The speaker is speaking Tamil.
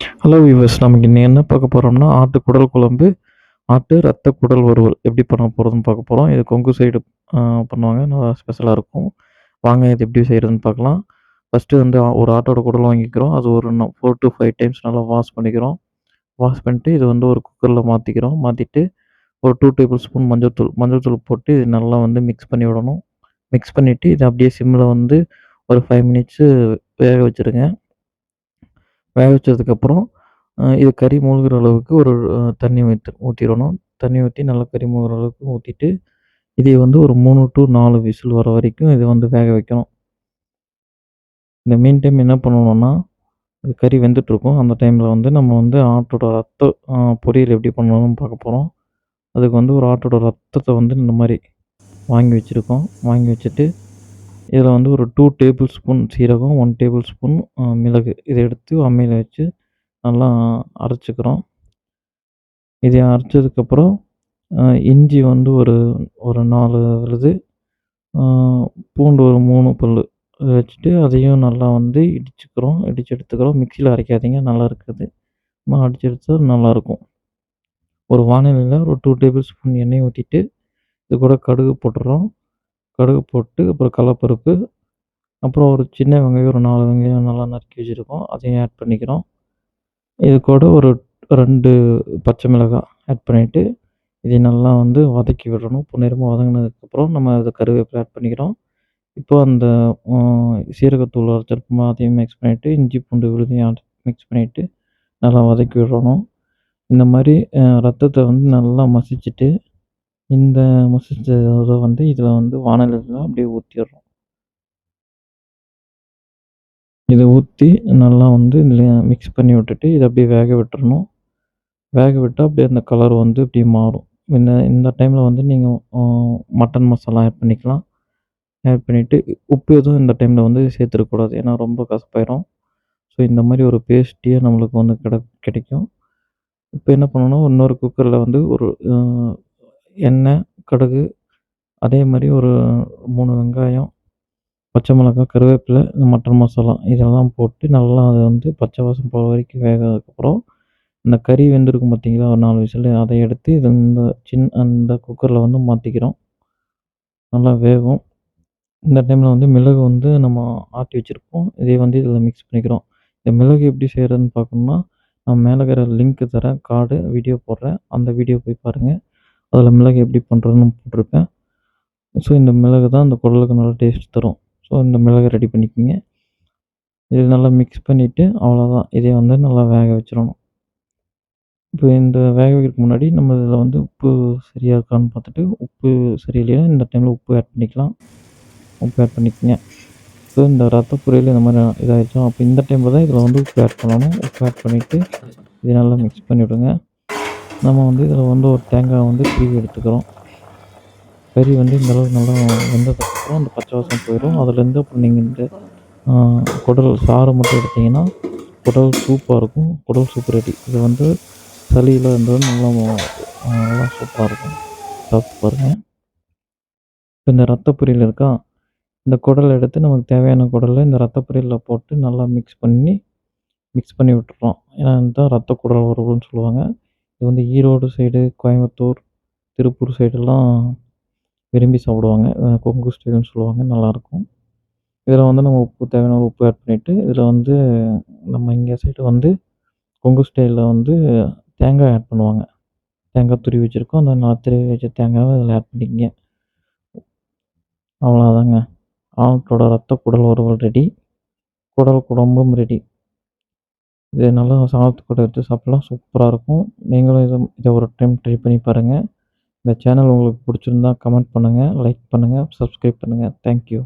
ஹலோ வியூவர்ஸ் நமக்கு இன்னைக்கு என்ன பார்க்க போகிறோம்னா ஆட்டு குடல் குழம்பு ஆட்டு ரத்த குடல் வறுவல். எப்படி பண்ண போகிறதுன்னு பார்க்க போகிறோம் இது கொங்கு சைடு பண்ணுவாங்க. நல்லா ஸ்பெஷலாக இருக்கும். வாங்க இது எப்படி செய்கிறதுன்னு பார்க்கலாம். ஃபஸ்ட்டு வந்து ஒரு ஆட்டோட குடல் வாங்கிக்கிறோம். அது ஒரு ஃபோர் டு ஃபைவ் டைம்ஸ் நல்லா வாஷ் பண்ணிக்கிறோம். வாஷ் பண்ணிட்டு இது வந்து ஒரு குக்கரில் மாற்றிக்கிறோம் மாற்றிட்டு ஒரு டூ டேபிள் ஸ்பூன் மஞ்சள்தூள் மஞ்சள்தூள் போட்டு இது நல்லா வந்து மிக்ஸ் பண்ணி விடணும். மிக்ஸ் பண்ணிவிட்டு இதை அப்படியே சிம்மில் வந்து ஒரு ஃபைவ் மினிட்ஸு வேக வச்சுருங்க. வேக வச்சதுக்கப்புறம் இது கறி மூழ்கிற அளவுக்கு ஒரு தண்ணி ஊற்றி ஊற்றிடணும் தண்ணி ஊற்றி நல்லா கறி மூழ்கிற அளவுக்கு ஊற்றிட்டு இதை வந்து ஒரு மூணு டு நாலு விசில் வர வரைக்கும் இதை வந்து வேக வைக்கணும். இந்த மீன் டைம் என்ன பண்ணணும்னா இது கறி வெந்துட்டுருக்கும். அந்த டைமில் வந்து நம்ம வந்து ஆட்டோட ரத்த பொரியல் எப்படி பண்ணணும்னு பார்க்க போகிறோம் அதுக்கு வந்து ஒரு ஆட்டோட ரத்தத்தை வந்து இந்த மாதிரி வாங்கி வச்சுருக்கோம். வாங்கி வச்சுட்டு இதில் வந்து ஒரு டூ டேபிள் ஸ்பூன் சீரகம் ஒன் டேபிள் ஸ்பூன் மிளகு. இதை எடுத்து அம்மியில் வச்சு நல்லா அரைச்சிக்கிறோம். இதை அரைச்சதுக்கப்புறம் இஞ்சி வந்து ஒரு ஒரு நாலு வருது. பூண்டு ஒரு மூணு பல் வச்சுட்டு அதையும் நல்லா வந்து இடிச்சுக்கிறோம். இடித்து எடுத்துக்கிறோம். மிக்சியில் அரைக்காதீங்க. நல்லா இருக்குது. நம்ம அடித்து எடுத்தால் நல்லாயிருக்கும் ஒரு வானிலையில் ஒரு டூ டேபிள் ஸ்பூன் எண்ணெய் ஊற்றிட்டு இது கூட கடுகு போட்டுடுறோம் கடுகு போட்டு அப்புறம் கடலப்பருப்பு அப்புறம் ஒரு சின்ன வெங்காயம் ஒரு நாலு வெங்காயம் நல்லா நறுக்கி வச்சுருக்கோம். அதையும் ஆட் பண்ணிக்கிறோம். இது கூட ஒரு ரெண்டு பச்சை மிளகாய் ஆட் பண்ணிவிட்டு இதை நல்லா வந்து வதக்கி விடணும். பொன்னிறமாக வதங்கினதுக்கப்புறம் நம்ம அதை கருவேப்பிலை ஆட் பண்ணிக்கிறோம். இப்போ அந்த சீரகத்தூள் அரைச்சிருப்போம் அதையும் மிக்ஸ் பண்ணிவிட்டு இஞ்சி பூண்டு விழுதையும் மிக்ஸ் பண்ணிவிட்டு நல்லா வதக்கி விடணும். இந்த மாதிரி ரத்தத்தை வந்து நல்லா மசிச்சுட்டு இந்த மசிச்சதை வந்து இதில் வந்து வானலியில் அப்படியே ஊற்றிடுறோம் இதை ஊற்றி நல்லா வந்து இதில் மிக்ஸ் பண்ணி விட்டுட்டு இதை அப்படியே வேக விட்டுறணும். வேக விட்டால் அப்படியே அந்த கலர் வந்து அப்படியே மாறும். இந்த இந்த டைமில் வந்து நீங்கள் மட்டன் மசாலா ஆட் பண்ணிக்கலாம். ஆட் பண்ணிவிட்டு உப்பு எதுவும் இந்த டைமில் வந்து சேர்த்துருக்கக்கூடாது ஏன்னா ரொம்ப கசப்பாயிரும். ஸோ இந்த மாதிரி ஒரு பேஸ்ட்டியே நம்மளுக்கு வந்து கிட கிடைக்கும். இப்போ என்ன பண்ணணும்? இன்னொரு குக்கரில் வந்து ஒரு எண்ணெய் கடுகு அதே மாதிரி ஒரு மூணு வெங்காயம் பச்சை மிளகாய் கருவேப்பிலை மட்டன் மசாலா இதெல்லாம் போட்டு நல்லா அதை வந்து பச்சை வாசம் போகிற வரைக்கும் வேகதுக்கப்புறம் இந்த கறி வெந்திருக்கும் பார்த்தீங்களா? ஒரு நாலு விசில் அதை எடுத்து இது இந்த சின்ன அந்த குக்கரில் வந்து மாற்றிக்கிறோம் நல்லா வேகும். இந்த டைமில் வந்து மிளகு வந்து நம்ம ஆட்டி வச்சுருப்போம். இதை வந்து இதில் மிக்ஸ் பண்ணிக்கிறோம். இந்த மிளகு எப்படி செய்கிறதுன்னு பார்க்கணுன்னா நான் மேலே இருக்கிற லிங்க்கு தரேன். கார்டு வீடியோ போடுறேன். அந்த வீடியோ போய் பாருங்கள் அதில் மிளகு எப்படி பண்ணுறதுன்னு போட்டிருப்பேன் ஸோ இந்த மிளகு தான் இந்த குடலுக்கு நல்லா டேஸ்ட் தரும். ஸோ இந்த மிளகை ரெடி பண்ணிக்கோங்க. இது நல்லா மிக்ஸ் பண்ணிவிட்டு அவ்வளோதான் இதே வந்து நல்லா வேக வச்சிடணும். இப்போ இந்த வேக வைக்கிறதுக்கு முன்னாடி நம்ம இதில் வந்து உப்பு சரியாக இருக்கான்னு பார்த்துட்டு உப்பு சரியில்லையா இந்த டைமில் உப்பு ஆட் பண்ணிக்கலாம். உப்பு ஆட் பண்ணிக்கோங்க. ஸோ இந்த ரத்த பொரியல் இந்த மாதிரி இதாகிடுச்சோம் அப்போ இந்த டைமில் தான் இதில் வந்து உப்பு ஆட் பண்ணணும். உப்பு ஆட் பண்ணிவிட்டு இதை நல்லா மிக்ஸ் பண்ணிவிடுங்க. நம்ம வந்து இதில் வந்து ஒரு தேங்காய் வந்து திருவி எடுத்துக்கிறோம். கறி வந்து இந்த அளவுக்கு நல்லா வெந்ததுக்கப்புறம் அந்த பச்சை வாசம் போயிடும். அதுலேருந்து அப்புறம் நீங்கள் இந்த குடல் சாறு மட்டும் எடுத்தீங்கன்னா குடல் சூப்பாக இருக்கும். குடல் சூப் ரெடி இது வந்து சளியில் இருந்தது நல்லா நல்லா சூப்பராக இருக்கும். சாப்பிட்டு பாருங்கள் இப்போ இந்த ரத்தப்பொரியல் இருக்கா? இந்த குடல் எடுத்து நமக்கு தேவையான குடலை இந்த ரத்தப்பொரியலில் போட்டு நல்லா மிக்ஸ் பண்ணி மிக்ஸ் பண்ணி விட்டுறோம் ஏன்னா இதுதான் ரத்த குடல் உறவுன்னு சொல்லுவாங்க. இது வந்து ஈரோடு சைடு கோயம்புத்தூர் திருப்பூர் சைடெல்லாம் விரும்பி சாப்பிடுவாங்க. கொங்கு ஸ்டைல்னு சொல்லுவாங்க. நல்லாயிருக்கும். இதில் வந்து நம்ம உப்பு தேவையான உப்பு ஆட் பண்ணிவிட்டு இதில் வந்து நம்ம இங்கே சைடு வந்து கொங்கு ஸ்டைலில் வந்து தேங்காய் ஆட் பண்ணுவாங்க. தேங்காய் துருவி வச்சுருக்கோம். அந்த நான் துருவி வச்ச தேங்காவை இதில் ஆட் பண்ணிக்கங்க. அவ்வளோதாங்க ஆட்டோட ரத்த குடல் வறுவல் ரெடி குடல் குழம்பும் ரெடி இது நல்லா சாதத்து கூட எடுத்து சாப்பிட்லாம். சூப்பராக இருக்கும். நீங்களும் இதை இதை ஒரு டைம் ட்ரை பண்ணி பாருங்கள் இந்த சேனல் உங்களுக்கு பிடிச்சிருந்தா கமெண்ட் பண்ணுங்கள் லைக் பண்ணுங்கள் சப்ஸ்கிரைப் பண்ணுங்கள் தேங்க்யூ